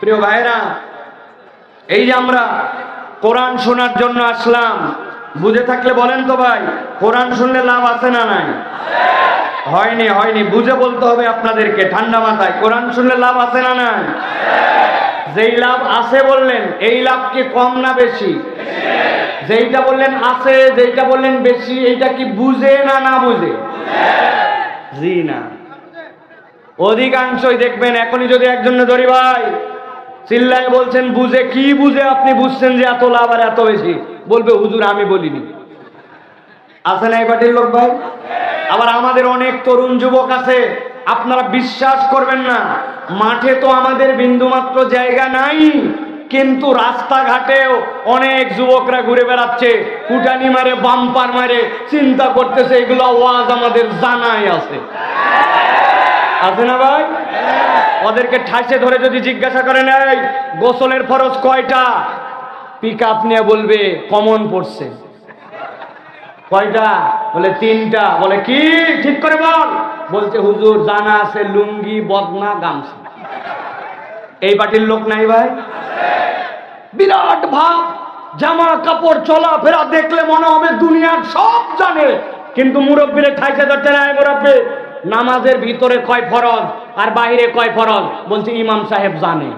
প্রিয় ভাইরা এই যে আমরা কোরআন শোনার জন্য আসলাম, বুঝে থাকলে বলেন তো ভাই, কোরআন শুনলে লাভ আছে না নাই? হয়নি হয়নি, বুঝে বলতে হবে আপনাদেরকে, ঠান্ডা মাথায়, কোরআন শুনলে লাভ আছে না নাই? যেই লাভ আছে বললেন, এই লাভ কি কম না বেশি? যেইটা বললেন আছে, যেইটা বললেন বেশি, এইটা কি বুঝে না না বুঝে? জি না। অধিকাংশই দেখবেন, এখনই যদি একজন ধরি ভাই চিল্লায় বলছেন, বুঝে, কি বুঝে আপনি বুঝছেন যে এত লাভ আর এত বেশি? বলবে, হুজুর, আমি বলিনি। আছে না এই পার্টির লোক ভাই? আবার আমাদের অনেক তরুণ যুবক আছে, আপনারা বিশ্বাস করবেন না, মাঠে তো আমাদের বিন্দুমাত্র জায়গা নাই, কিন্তু রাস্তাঘাটেও অনেক যুবকরা ঘুরে বেড়াচ্ছে কুটানি মারে, বাম্পার মারে, চিন্তা করতেছে, এগুলো ওয়াজ আমাদের জানাই আছে। আছে না ভাই? ওদেরকে ঠাসে ধরে যদি জিজ্ঞাসা করে নেয় গোসলের ফরজ কয়টা? পিক আপ নিয়ে বলবে, কমন পড়ছে। কয়টা? বলে, তিনটা। বলে, কি? ঠিক করে বল। বলছে, হুজুর, জানা আছে, লুঙ্গি, বদনা, গামছা। এই পার্টির লোক নাই ভাই? বিরাট ভাব। জামা, কাপড়, চলাফেরা দেখলে মনে হবে দুনিয়ার সব জানে। কিন্তু মুরব্বীরে ঠাইছে ধরতে নাই মুরব্বী। নামাজের ভিতরে কয় ফরজ আর বাইরে কয় ফরজ? বলছে, ইমাম সাহেব জানে।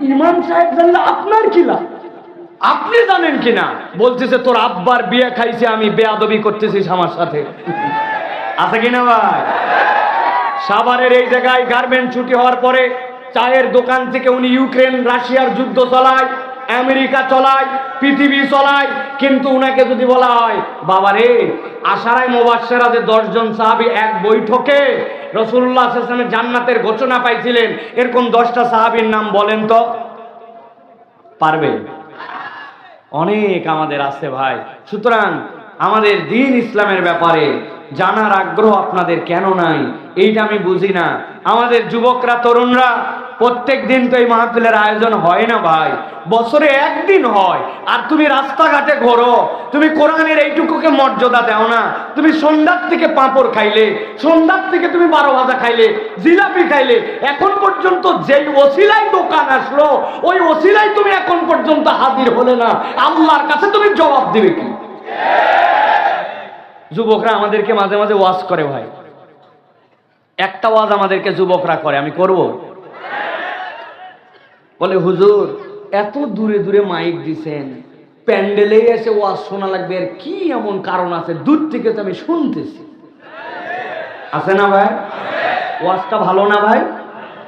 ইমাম সাহেব জানলে আপনার কি লাভ? আপনি জানেন কিনা? বলতেছে, তোর আব্বার বিয়ে খাইছে, আমি বেয়াদবি করতেছিস আমার সাথে। আছে কিনা ভাই? সাভারের এই জায়গায় গার্মেন্ট ছুটি হওয়ার পরে চায়ের দোকান থেকে উনি ইউক্রেন, রাশিয়ার যুদ্ধ চালায়। আমেরিকা চলায়, পৃথিবী চলায়, কিন্তু উনাকে যদি বলা হয় বাবা রে আশারায় মোবাসেরা যে দশজন সাহাবি এক বৈঠকে রসুল্লাহ জান্নাতের ঘোষণা পাইছিলেন এরকম দশটা সাহাবির নাম বলেন তো? পারবে? অনেক আমাদের আছে ভাই। সুতরাং আমাদের দিন ইসলামের ব্যাপারে জানার আগ্রহ আপনাদের কেন নাই? এইটা আমি বুঝি না। আমাদের যুবকরা, তরুণরা প্রত্যেক দিন তো এই মাহফিলের আয়োজন হয় না ভাই। বছরে একদিন হয়। আর তুমি রাস্তাঘাটে ঘোরো, তুমি কোরআনের এইটুকুকে মর্যাদা দাও না। তুমি সন্ধ্যার থেকে পাঁপড় খাইলে, সন্ধ্যার থেকে তুমি বারো ভাজা খাইলে, জিলাপি খাইলে, এখন পর্যন্ত যেই ওসিলাই দোকান আসলো, ওই ওসিলাই তুমি এখন পর্যন্ত হাজির হলে না। আল্লাহর কাছে তুমি জবাব দিবে কি? যুবকরা আমাদেরকে মাঝে মাঝে ওয়াজ করে ভাই। একটা ওয়াজ আমাদেরকে যুবকরা করে, আমি করব? বলে, হুজুর, এত দূরে দূরে মাইক দিছেন। প্যান্ডেলে এসে ওয়াজ শোনা লাগবে আর কি এমন কারণ আছে? দূর থেকে তো আমি শুনতেছি। আছে না ভাই? ওয়াজটা ভালো না ভাই?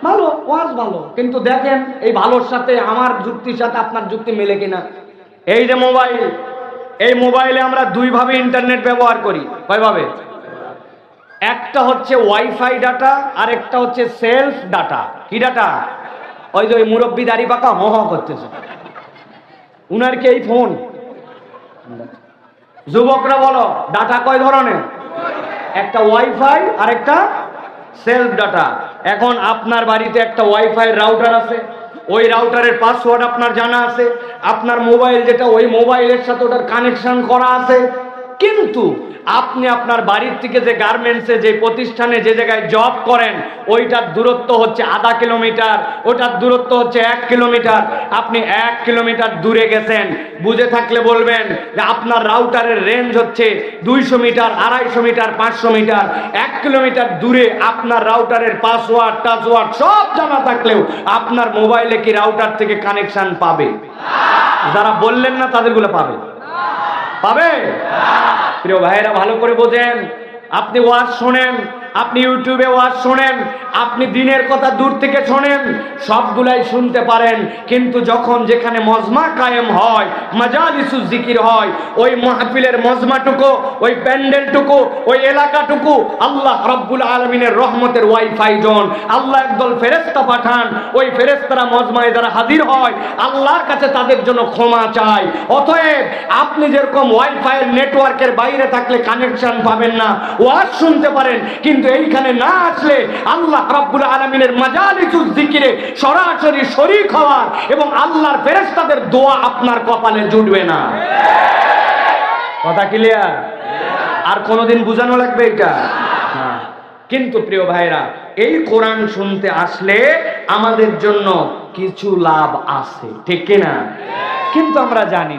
ভালো, ওয়াজ ভালো। কিন্তু দেখেন, এই ভালোর সাথে, আমার যুক্তির সাথে আপনার যুক্তি মেলে কিনা। এই যে মোবাইল, এই মোবাইলে আমরা দুইভাবে ইন্টারনেট ব্যবহার করি। কয়ভাবে? একটা হচ্ছে ওয়াইফাই ডাটা আর একটা হচ্ছে সেলফ ডাটা। কি ডাটা? ওই যে ওই মুরব্বী দাড়ি পাকা মহ করতেছে। উনার কি এই ফোন? যুবকরা বলো ডাটা কয় ধরনের? একটা ওয়াইফাই আর একটা সেলফ ডাটা এখন আপনার বাড়িতে একটা ওয়াইফাই রাউটার আছে। ওই রাউটারের পাসওয়ার্ড আপনার জানা আছে। আপনার মোবাইল যেটা, ওই মোবাইলের সাথে ওটার কানেকশন করা আছে। কিন্তু আপনি আপনার বাড়ির থেকে যে গার্মেন্টসে যে প্রতিষ্ঠানে, যে জায়গায় জব করেন, ওইটার দূরত্ব হচ্ছে আধা কিলোমিটার ওটার দূরত্ব হচ্ছে এক কিলোমিটার আপনি এক কিলোমিটার দূরে গেছেন, বুঝে থাকলে বলবেন যে আপনার রাউটারের রেঞ্জ হচ্ছে দুইশো মিটার, আড়াইশো মিটার, পাঁচশো মিটার। এক কিলোমিটার দূরে আপনার রাউটারের পাসওয়ার্ড টাসওয়ার্ড সব জানা থাকলেও আপনার মোবাইলে কি রাউটার থেকে কানেকশন পাবে? যারা বললেন না, তাদেরগুলো পাবে। পাবে? প্রিয় ভাইয়েরা ভালো করে বোঝেন। আপনি ওয়াজ শোনেন আপনি ইউটিউবে ওয়াজ শোনেন, আপনি দিনের কথা দূর থেকে শোনেন, সবগুলাই শুনতে পারেন। কিন্তু যখন যেখানে মজমা কায়েম হয়, মাজালিসু জিকির হয়, ওই মাহফিলের মজমাটুকু, ওই প্যান্ডেলটুকু, ওই এলাকাটুকু, আল্লাহ রব্বুল আলমিনের রহমতের ওয়াইফাই জন, আল্লাহ একদল ফেরেস্তা পাঠান। ওই ফেরেস্তারা মজমায় যারা হাজির হয়, আল্লাহর কাছে তাদের জন্য ক্ষমা চায়। অতএব আপনি যেরকম ওয়াইফাইয়ের নেটওয়ার্কের বাইরে থাকলে কানেকশন পাবেন না, ওয়াজ শুনতে পারেন, কিন্তু এইখানে না আসলে আল্লাহ রাব্বুল আলমিনের মাজালিসুল জিকিরে সরাসরি শরীক হওয়ার এবং আল্লাহর ফেরেশতাদের দোয়া আপনার কপালে জুটবে না কথা ক্লিয়ার আর কোনোদিন বুঝানো লাগবে এটা। কিন্তু প্রিয় ভাইরা এই কোরআন শুনতে আসলে আমাদের জন্য কিছু লাভ আছে, ঠিক কিনা কিন্তু আমরা জানি।